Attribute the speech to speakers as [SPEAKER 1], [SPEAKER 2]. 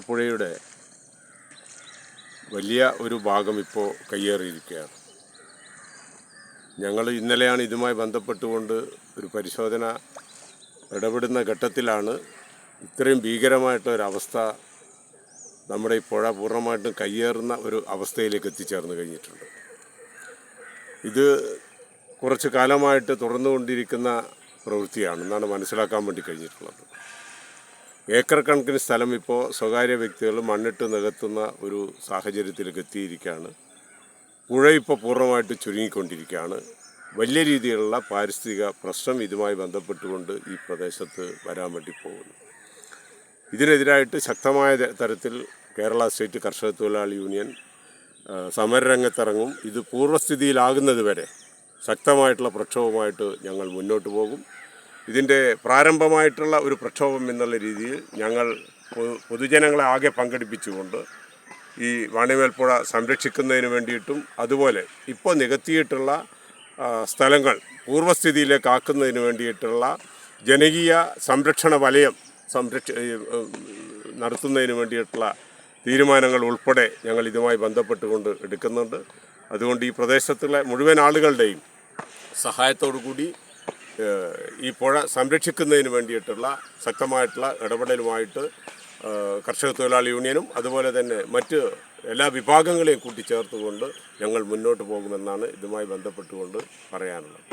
[SPEAKER 1] പുഴയുടെ വലിയ ഒരു ഭാഗം ഇപ്പോൾ കയ്യേറിയിരിക്കുകയാണ്. ഞങ്ങൾ ഇന്നലെയാണ് ഇതുമായി ബന്ധപ്പെട്ടുകൊണ്ട് ഒരു പരിശോധന ഇടപെടുന്ന ഘട്ടത്തിലാണ് ഇത്രയും ഭീകരമായിട്ടൊരവസ്ഥ നമ്മുടെ ഈ പുഴ പൂർണമായിട്ടും കയ്യേറുന്ന ഒരു അവസ്ഥയിലേക്ക് എത്തിച്ചേർന്ന് കഴിഞ്ഞിട്ടുണ്ട്. ഇത് കുറച്ച് കാലമായിട്ട് തുടർന്നുകൊണ്ടിരിക്കുന്ന പ്രവൃത്തിയാണ്. എന്നാണ് മനസ്സിലാക്കാൻ വേണ്ടി കഴിഞ്ഞിട്ടുള്ളത്. ഏക്കർ കണക്കിന് സ്ഥലം ഇപ്പോൾ സ്വകാര്യ വ്യക്തികൾ മണ്ണിട്ട് നികത്തുന്ന ഒരു സാഹചര്യത്തിലേക്ക് എത്തിയിരിക്കുകയാണ്. പുഴ ഇപ്പോൾ പൂർണമായിട്ട് ചുരുങ്ങിക്കൊണ്ടിരിക്കുകയാണ്. വലിയ രീതിയിലുള്ള പാരിസ്ഥിതിക പ്രശ്നം ഇതുമായി ബന്ധപ്പെട്ടുകൊണ്ട് ഈ പ്രദേശത്ത് വരാൻ വേണ്ടി പോകുന്നു. ഇതിനെതിരായിട്ട് ശക്തമായ തരത്തിൽ കേരള സ്റ്റേറ്റ് കർഷക തൊഴിലാളി യൂണിയൻ സമരരംഗത്തിറങ്ങും. ഇത് പൂർവസ്ഥിതിയിലാകുന്നത് വരെ ശക്തമായിട്ടുള്ള പ്രക്ഷോഭമായിട്ട് ഞങ്ങൾ മുന്നോട്ട് പോകും. ഇതിന്റെ പ്രാരംഭമായിട്ടുള്ള ഒരു പ്രക്ഷോഭം എന്നുള്ള രീതിയിൽ ഞങ്ങൾ പൊതുജനങ്ങളെ ആകെ പങ്കെടുപ്പിച്ചുകൊണ്ട് ഈ വാണിമേൽപ്പുഴ സംരക്ഷിക്കുന്നതിന് വേണ്ടിയിട്ടും അതുപോലെ ഇപ്പോൾ നികത്തിയിട്ടുള്ള സ്ഥലങ്ങൾ പൂർവസ്ഥിതിയിലേക്ക് ആക്കുന്നതിന് വേണ്ടിയിട്ടുള്ള ജനകീയ സംരക്ഷണ വലയം സംരക്ഷ നടത്തുന്നതിന് വേണ്ടിയിട്ടുള്ള തീരുമാനങ്ങൾ ഉൾപ്പെടെ ഞങ്ങൾ ഇതുമായി ബന്ധപ്പെട്ടുകൊണ്ട് എടുക്കുന്നുണ്ട്. അതുകൊണ്ട് ഈ പ്രദേശത്തുള്ള മുഴുവൻ ആളുകളുടെയും സഹായത്തോടു കൂടി ഈ പുഴ സംരക്ഷിക്കുന്നതിന് വേണ്ടിയിട്ടുള്ള ശക്തമായിട്ടുള്ള ഇടപെടലുമായിട്ട് കർഷക തൊഴിലാളി യൂണിയനും അതുപോലെ തന്നെ മറ്റ് എല്ലാ വിഭാഗങ്ങളെയും കൂട്ടിച്ചേർത്തുകൊണ്ട് ഞങ്ങൾ മുന്നോട്ട് പോകുമെന്നാണ് ഇതുമായി ബന്ധപ്പെട്ടുകൊണ്ട് പറയാനുള്ളത്.